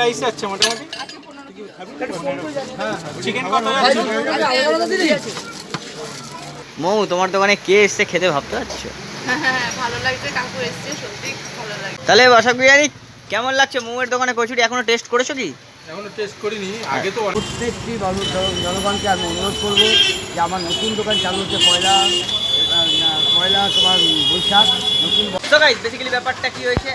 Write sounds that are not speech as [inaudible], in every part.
Rice আছে মোটামুটি। Chicken কত মৌ তোমার দোকানে কে এসছে খেতে ভাবতে পারছ? হ্যাঁ তাহলে বাসক বিরিয়ানি কেমন লাগছে? মৌয়ের দোকানে কচুরি এখনও টেস্ট করেছ কি? এখনও টেস্ট করিনি আগে তো প্রত্যেকটি জনগণকে আমি অনুরোধ করব যে আমার নতুন দোকান চালু হচ্ছে পয়লা পয়লা তোমার বৈশাখ নতুন বেসিক্যালি ব্যাপারটা কি হয়েছে?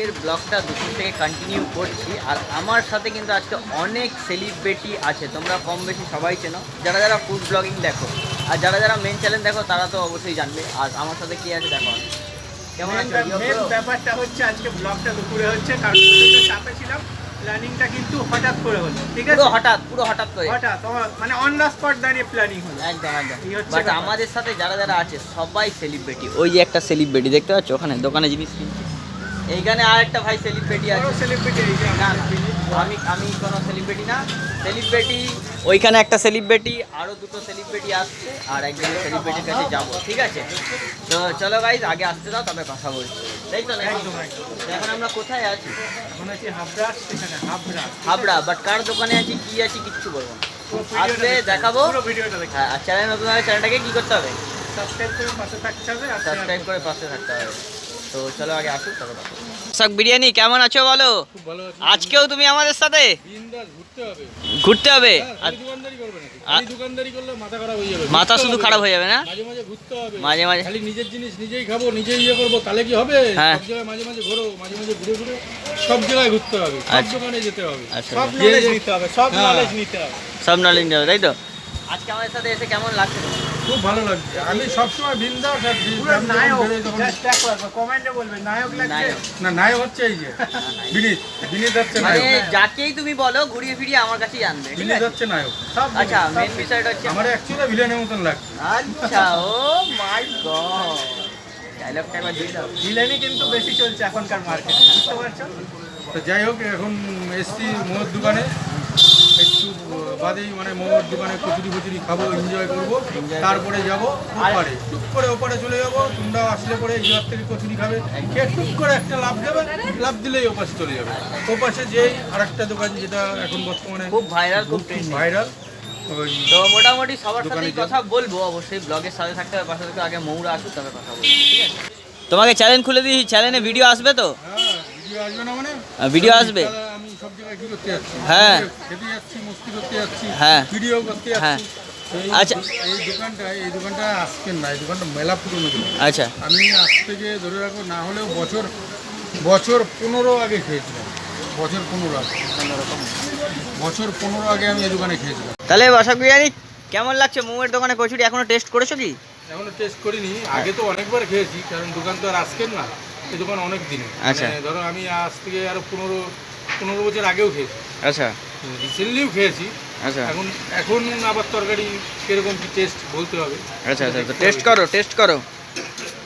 আজকের ব্লগটা দুপুর থেকে কন্টিনিউ করছি। আর আমার সাথে কিন্তু আজকে অনেক সেলিব্রিটি আছে তোমরা কম বেশি সবাই চেনো। যারা যারা ফুড ব্লগিং দেখো আর যারা যারা মেন চ্যানেল দেখো তারা তো অবশ্যই জানবে। আর আমার সাথে কি আছে দেখো কেমন ব্যাপারটা হচ্ছে আজকে ব্লগটা দুপুরে হচ্ছে কারণ চাপে ছিলাম। প্ল্যানিংটা কিন্তু হঠাৎ করে হলো ঠিক আছে? পুরো হঠাৎ পুরো হঠাৎ করে। হঠাৎ মানে অন দ্য স্পট দাঁড়িয়ে প্ল্যানিং হলো। একদম একদম। বাট আমাদের সাথে যারা যারা আছে সবাই সেলিব্রিটি ওই যে একটা সেলিব্রিটি দেখতে পাচ্ছ ওখানে? দোকানে জিনিস কিনছে। এইখানে আর একটা ভাই সেলিব্রিটি আছে। সেলিব্রিটি না আমি আমি কোনো সেলিব্রিটি না। সেলিব্রিটি ওইখানে একটা সেলিব্রিটি আরও দুটো সেলিব্রিটি আসছে আর একজন সেলিব্রিটির কাছে যাব ঠিক আছে? তো চলো গাইজ আগে আসতে দাও তবে কথা বলছি। তাই তো এখন আমরা কোথায় আছি? এখন আছি হাবড়া সেখানে হাবড়া। হাবড়া বাট কার দোকানে আছি কি আছি কিচ্ছু বলব না। আসলে দেখাবো। পুরো ভিডিওটা দেখতে হ্যাঁ আর চ্যানেল নতুন চ্যানেলটাকে কি করতে হবে? সাবস্ক্রাইব করে পাশে থাকতে হবে। আর সাবস্ক্রাইব করে পাশে থাকতে হবে। তো চলো আগে আসুক তবে কথা বিরিয়ানি কেমন আছো বলো? খুব ভালো আছে। আজকেও তুমি আমাদের সাথে? ঘুরতে হবে। ঘুরতে হবে? হ্যাঁ, আর খালি দোকানদারি করবে নাকি? আ- খালি দোকানদারি করলে মাথা খারাপ হয়ে যাবে। মাথা ঘুরতে শুধু খারাপ হয়ে যাবে না? মাঝে মাঝে ঘুরতে হবে। মাঝে মাঝে খালি নিজের জিনিস নিজেই খাব নিজেই ইয়ে করব তাহলে কি হবে? হ্যাঁ। সব জায়গায় মাঝে মাঝে ঘোরো মাঝে মাঝে ঘুরে ঘুরে সব জায়গায় ঘুরতে হবে। সব আচ্ছা। দোকানে যেতে হবে। আচ্ছা। সব নলেজ নিতে হবে সব হ্যাঁ। নলেজ নিতে হবে। সব নলেজ নেবে তাই তো? আজকে আমাদের সাথে এসে কেমন লাগছে? খুব ভালো লাগছে। আমি সবসময় বিন্দাস আর কমেন্টে বলবে নায়ক লাগছে। না নায়ক হচ্ছে এই যে বিনীত। বিনীত হচ্ছে মানে নায়ক। যাকেই তুমি বলো ঘুরিয়ে ফিরিয়ে আমার কাছেই আনবে বিনীত হচ্ছে নায়ক। সব আচ্ছা মেন বিষয়টা হচ্ছে আমার অ্যাকচুয়ালি ভিলেনের মতন লাগছে। আচ্ছা ও মাই গড ডায়লগটা একবার দিয়ে দাও। ভিলেনই কিন্তু বেশি চলছে এখনকার মার্কেটে বুঝতে পারছ? তো যাই হোক এখন এসছি মোহর দোকানে। বাদেই মানে মোহর দোকানে কচুরি কচুরি খাব এনজয় করব। তারপরে যাব ওপারে। টুক করে ওপারে চলে যাব তোমরা আসলে পরে এবার থেকে কচুরি খাবে। খেয়ে টুক করে একটা লাভ দেবে লাভ দিলেই ওপাশে চলে যাবে। ওপাশে যেই আর একটা দোকান যেটা এখন বর্তমানে খুব ভাইরাল খুব ভাইরাল তো মোটামুটি সবার সাথেই কথা বলব। অবশ্যই ব্লগের সাথে থাকতে হবে পাশে থাকতে আগে মৌরা আসুক তবে কথা বলব। ঠিক আছে? তোমাকে চ্যানেল খুলে দিই চ্যানেলে ভিডিও আসবে তো? হ্যাঁ ভিডিও আসবে না মানে? ভিডিও আসবে? সব জায়গায় কি করতে যাচ্ছি। হ্যাঁ। খেতে যাচ্ছি মস্তি করতে যাচ্ছি হ্যাঁ। ভিডিও করতে হ্যাঁ। যাচ্ছি এই- আচ্ছা। এই দোকানটা এই দোকানটা আজকের না এই দোকানটা মেলা পুরনো আচ্ছা। আমি আজ থেকে ধরে রাখো না হলেও বছর বছর পনেরো আগে খেয়েছিলাম। বছর পনেরো আগে। বছর পনেরো আগে আমি এই দোকানে খেয়েছিলাম। তাহলে বাসক বিরিয়ানি কেমন লাগছে? মৌয়ের দোকানে কচুরি এখনও টেস্ট করেছ কি? এখনও টেস্ট করিনি। আগে তো অনেকবার খেয়েছি কারণ দোকান তো আর আজকের না। এই দোকান অনেক দিন আচ্ছা। ধরো আমি আজ থেকে আরও পনেরো পনেরো বছর আগেও খেয়েছি। আচ্ছা। রিসেন্টলিও খেয়েছি। আচ্ছা। এখন এখন আবার তরকারি কীরকম কি টেস্ট বলতে হবে। আচ্ছা আচ্ছা তো টেস্ট করো টেস্ট করো।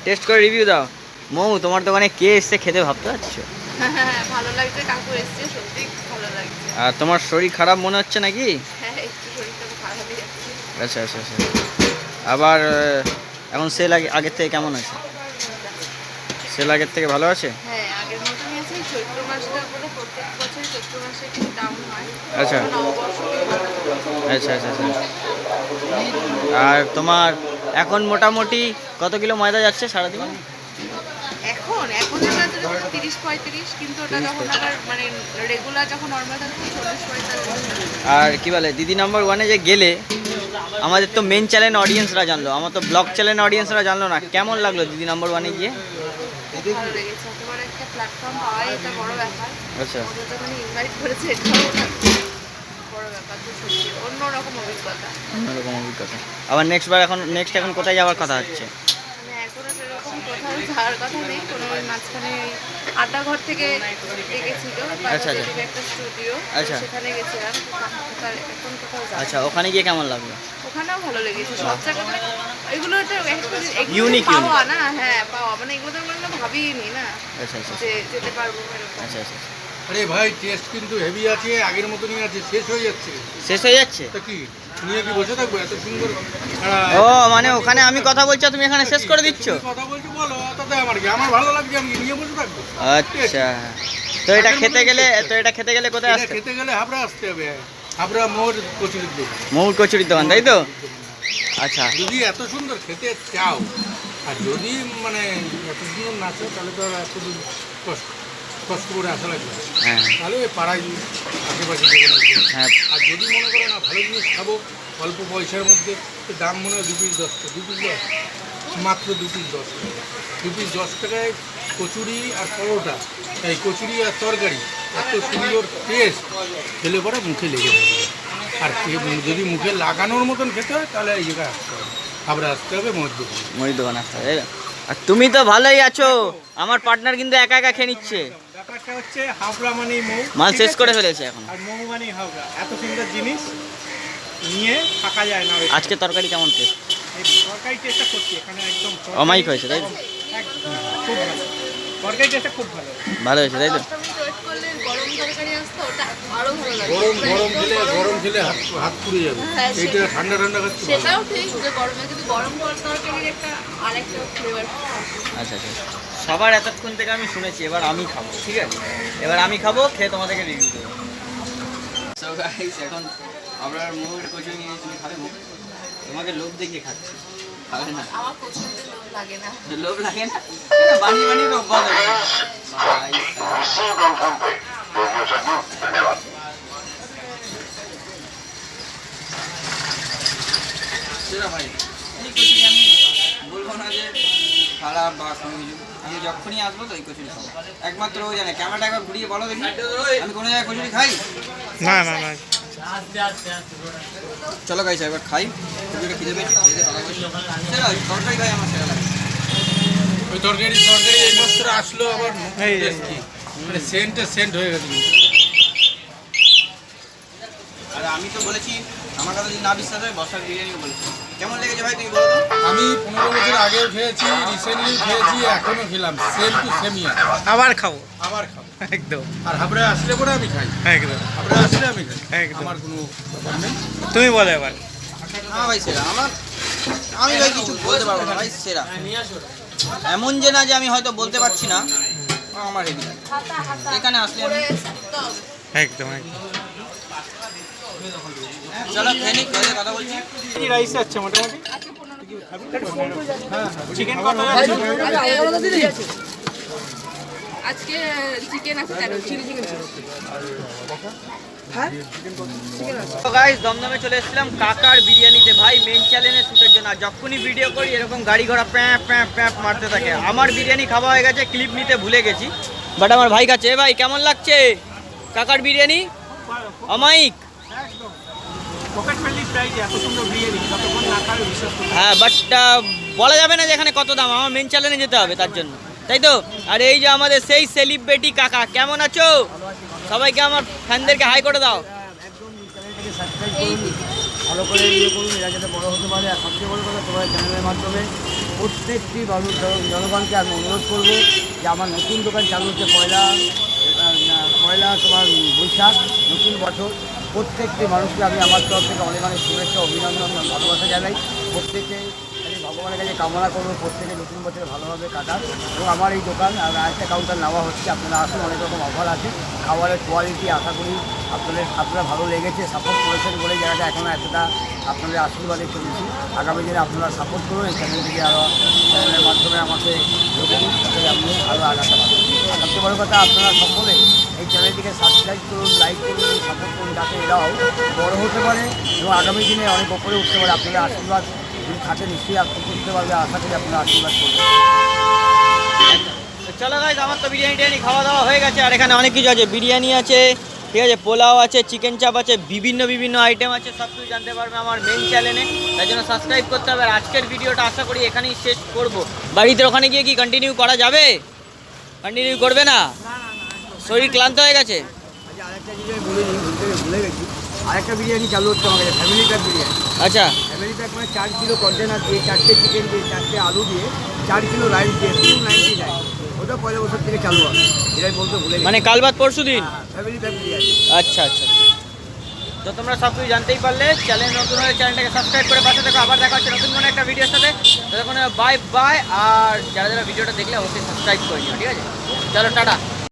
টেস্ট করে রিভিউ দাও। মৌ তোমার দোকানে কে এসছে খেতে ভাবতে পারছ? হ্যাঁ [laughs] ভালো লাগছে কাকু এসছে সত্যি ভালো লাগছে। আর তোমার শরীর খারাপ মনে হচ্ছে নাকি? হ্যাঁ একটু শরীরটা খারাপই যাচ্ছে। আচ্ছা আচ্ছা আচ্ছা। আবার এখন সেল আগে আগের থেকে কেমন আছে? সেল আগের থেকে ভালো আছে? হ্যাঁ আগের মতনই আছে এই চৈত্র মাসটা প্রত্যেক বছর চৈত্র মাসে একটু ডাউন হয়। আচ্ছা। আচ্ছা আচ্ছা আচ্ছা। আর তোমার এখন মোটামুটি কত কিলো ময়দা যাচ্ছে সারাদিন? এখন এখন তিরিশ পঁয়ত্রিশ কিন্তু ওটা যখন আবার মানে রেগুলার যখন নর্মাল চল্লিশ পঁয়তাল্লিশ। আর কি বলে দিদি নাম্বার ওয়ানে যে গেলে আমাদের তো মেন চ্যানেল অডিয়েন্সরা জানলো আমার তো ব্লগ চ্যানেল অডিয়েন্সরা জানলো না। কেমন লাগল দিদি নাম্বার ওয়ানে গিয়ে? ভালো লেগেছে এত বড় একটা প্ল্যাটফর্ম পাওয়াই বড় ব্যাপার। আচ্ছা। ওদের যখন ইনভাইট করেছে এটাও বড় ব্যাপার। তো সত্যি অন্যরকম অভিজ্ঞতা। অন্যরকম অভিজ্ঞতা। আবার নেক্সট বার এখন নেক্সট এখন কোথায় যাওয়ার কথা হচ্ছে? মানে এখনও সেরকম কোথাও যাওয়ার কথা নেই কোনো ওই মাঝখানে ওই ঘর থেকে ডেকেছিল আচ্ছা, আচ্ছা। একটা স্টুডিও আচ্ছা। সেখানে গেছিলাম এখন কোথাও আচ্ছা ওখানে গিয়ে কেমন লাগল? ওখানেও ভালো লেগেছে সব জায়গাতে এগুলো তো পাওয়া না হ্যাঁ পাওয়া। মানে এগুলো তো আমরা ভাবিনি না আচ্ছা আচ্ছা যে যেতে পারব এরকম। আচ্ছা আচ্ছা আচ্ছা। আরে ভাই টেস্ট কিন্তু হেভি আছে আগের মতনই আছে শেষ হয়ে যাচ্ছে। শেষ হয়ে যাচ্ছে? তা কি? নিয়ে কি বসে থাকব? এত সুন্দর ও মানে ওখানে আমি কথা বলছি তুমি এখানে শেষ করে দিচ্ছ? কথা বলছো বলো তাতে আমার কি? আমার ভালো লাগছে আমি নিয়ে বসে থাকব। আচ্ছা। তো এটা খেতে গেলে তো এটা খেতে গেলে কোথায় আসতে? খেতে গেলে হাবড়া আসতে হবে। হাবড়া মোড় কচুরির দোকান। মৌর কচুরির দোকান তাই তো? আচ্ছা। যদি এত সুন্দর খেতে চাও আর যদি মানে এত সুন্দর নাচো তাহলে তো আর এত দূর কষ্ট কষ্ট করে আসা লাগবে হ্যাঁ। তাহলে ওই পাড়ায় আশেপাশে। হ্যাঁ। আর যদি মনে করো না ভালো জিনিস খাব অল্প পয়সার মধ্যে তো দাম মনে হয় দু পিস দশ টাকা দু পিস দশ মাত্র দু পিস দশ। টাকা দু পিস দশ টাকায় কচুরি আর পরোটা এই কচুরি আর তরকারি এত সুন্দর টেস্ট খেলে পরে মুখে লেগে যাবে। আর যদি মুখে লাগানোর মতন খেতে হয় তাহলে এই জায়গায় আসতে হবে। আবার আসতে হবে মদ দোকানে। মুড়ির দোকান আসতে হবে, আর তুমি তো ভালোই আছো। আমার পার্টনার কিন্তু একা একা খেয়ে নিচ্ছে। ব্যাপারটা হচ্ছে হাবড়া মানে মৌ মাল শেষ করে ফেলেছে এখন। আর মৌ মানে হাবড়া এত সুন্দর জিনিস নিয়ে থাকা যায় না আজকে তরকারি কেমন টেস্ট তরকারি টেস্টটা করছি এখানে একদম অমাইক অমায়িক হয়েছে, তাই তো? খুব ভালো। তরকারি টেস্টটা খুব ভালো। ভালো হয়েছে তাই তো? করলে গরম তরকারি আসতো ওটা আরও ভালো লাগে। গরম গরম খেলে গরম। খেলে হাত হাত পুড়ে যাবে। হ্যাঁ, এইটা ঠান্ডা ঠান্ডা খাচ্ছে সেটাও ঠিক যে গরমে কিন্তু গরম তরকারির একটা আরেকটা ফ্লেভার আচ্ছা আচ্ছা সবার এতক্ষণ থেকে আমি শুনেছি এবার আমি খাব ঠিক আছে? এবার আমি খাব খেয়ে তোমাদেরকে রিভিউ দেবো। সো গাইস এখন আমরা মুড়ির কচুরি নিয়ে তুমি খাবে। মুখ তোমাকে লোভ দেখিয়ে খাচ্ছি খাবে না? আমার পছন্দের লোক লাগে না। লোভ লাগে না? বানিয়ে বানিয়ে অভ্যাস ভাই সাহেব। সেরা ভাই এই কচুরি আমি বলব না যে খারাপ বা কোনো কিছু। আমি যখনই আসব তো এই কচুরি খাব। একমাত্র ওই জানে ক্যামেরাটা একবার ঘুরিয়ে বলো দেখি। আমি কোনো জায়গায় কচুরি খাই? না না না। চলো গাইছে একবার খাই। খিদে পেয়েছে সেরা তরকারি খাই আমার সেরা লাগে। ওই তরকারি তরকারি এই মাত্র আসলো আবার। মানে সেন্টে সেন্ট হয়ে গেছে। আর আমি তো বলেছি আমার কথা যদি না বিশ্বাস হয় বসার বিরিয়ানিও বলেছি। কেমন লেগেছে ভাই তুমি বলো আমি পনেরো বছর আগেও খেয়েছি রিসেন্টলি খেয়েছি এখনও খেলাম। সেম টু সেমই আবার খাব। আবার খাব। একদম। আর আসলে পরে আমি খাই। একদম। আসলে আমি খাই। একদম। আমার কোনো ব্যাপার নেই। তুমি বলো এবার। হ্যাঁ ভাই সেরা। আমার আমি ভাই কিছু বলতে পারব না ভাই সেরা। এমন যে না যে আমি হয়তো বলতে পারছি না আমার হেভি এখানে আসলে আমি একদম একদম। রাইস আছে মোটামুটি। চিকেন আজকে চিকেন আছে কেন চিলি চিকেন গাইস দমদমে চলে এসেছিলাম কাকার বিরিয়ানিতে। ভাই মেন চ্যানেলের শ্যুটের জন্য। আর যখনই ভিডিও করি এরকম গাড়ি ঘোড়া প্যাঁপ প্যাঁপ প্যাঁপ মারতে থাকে। আমার বিরিয়ানি খাওয়া হয়ে গেছে ক্লিপ নিতে ভুলে গেছি। বাট আমার ভাই কাছে এ ভাই কেমন লাগছে? কাকার বিরিয়ানি? অমাইক হ্যাঁ বাট বলা যাবে না যে এখানে কত দাম। আমার মেন চ্যানেলে যেতে হবে তার জন্য। তাই তো? আর এই যে আমাদের সেই সেলিব্রিটি কাকা, কেমন আছো? সবাইকে আমার ফ্যানদেরকে হাই করে দাও। ভালো করে ইয়ে করুন এরা যাতে বড় হতে পারে আর সবচেয়ে বড় কথা তোমার চ্যানেলের মাধ্যমে প্রত্যেকটি মানুষ জনগণকে আমি অনুরোধ করব যে আমার নতুন দোকান চালু হচ্ছে পয়লা পয়লা তোমার বৈশাখ নতুন বছর প্রত্যেকটি মানুষকে আমি আমার তরফ থেকে অনেক অনেক শুভেচ্ছা, অভিনন্দন ভালোবাসা জানাই। প্রত্যেকে ভগবানের কাছে কামনা করব প্রত্যেকে নতুন বছরে ভালোভাবে কাটান এবং আমার এই দোকান আর আরেকটা কাউন্টার নেওয়া হচ্ছে। আপনারা আসুন, অনেক রকম অফার আছে। খাবারের কোয়ালিটি আশা করি আপনাদের, আপনারা ভালো লেগেছে। সাপোর্ট করেছেন বলে জায়গাটা এখনও এতটা আপনাদের আশীর্বাদে চলেছি। আগামী দিনে আপনারা সাপোর্ট করুন। এই চ্যানেল থেকে আরও চ্যানেলের মাধ্যমে আমাকে আপনি আরও আগাতে পারেন সবচেয়ে বড় কথা, আপনারা সকলে এই চ্যানেলটিকে সাবস্ক্রাইব করুন লাইক করুন সাপোর্ট করুন, যাতে এরাও বড় হতে পারে। এবং আগামী দিনে অনেক ওপরে উঠতে পারে। আপনাদের আশীর্বাদ থাকে নিশ্চয়ই আপনি করতে পারবে আশা করি আপনারা আশীর্বাদ করবেন। তো চলো গাইজ আমার তো বিরিয়ানি টিরিয়ানি খাওয়া দাওয়া হয়ে গেছে আর এখানে অনেক কিছু আছে। বিরিয়ানি আছে ঠিক আছে পোলাও আছে চিকেন চাপ আছে বিভিন্ন বিভিন্ন আইটেম আছে সব কিছু জানতে পারবে আমার মেন চ্যানেলে তাই জন্য সাবস্ক্রাইব করতে হবে আর আজকের ভিডিওটা আশা করি এখানেই শেষ করব। বাড়িতে ওখানে গিয়ে কি কন্টিনিউ করা যাবে? কন্টিনিউ করবে না? শরীর ক্লান্ত হয়ে গেছে? আচ্ছা আরেকটা বিরিয়ানি চালু হচ্ছে আমাদের ফ্যামিলি প্যাক বিরিয়ানি। আচ্ছা। ফ্যামিলি প্যাক মানে চার কিলো কন্টেনার দিয়ে চারটে চিকেন দিয়ে চারটে আলু দিয়ে চার কিলো রাইস দিয়ে টু নাইনটি নাইন ওটা পয়লা বছর থেকে চালু হবে। এটাই বলতে ভুলে মানে কাল বাদ পরশু দিন? ফ্যামিলি প্যাক বিরিয়ানি আচ্ছা আচ্ছা। তো তোমরা সব কিছু জানতেই পারলে। চ্যানেল নতুন হলে চ্যানেলটাকে সাবস্ক্রাইব করে পাশে দেখো আবার দেখা হচ্ছে নতুন কোনো একটা ভিডিওর সাথে। ততক্ষণ বাই বাই আর যারা যারা ভিডিওটা দেখলে অবশ্যই সাবস্ক্রাইব করে নিও ঠিক আছে? চলো টাটা।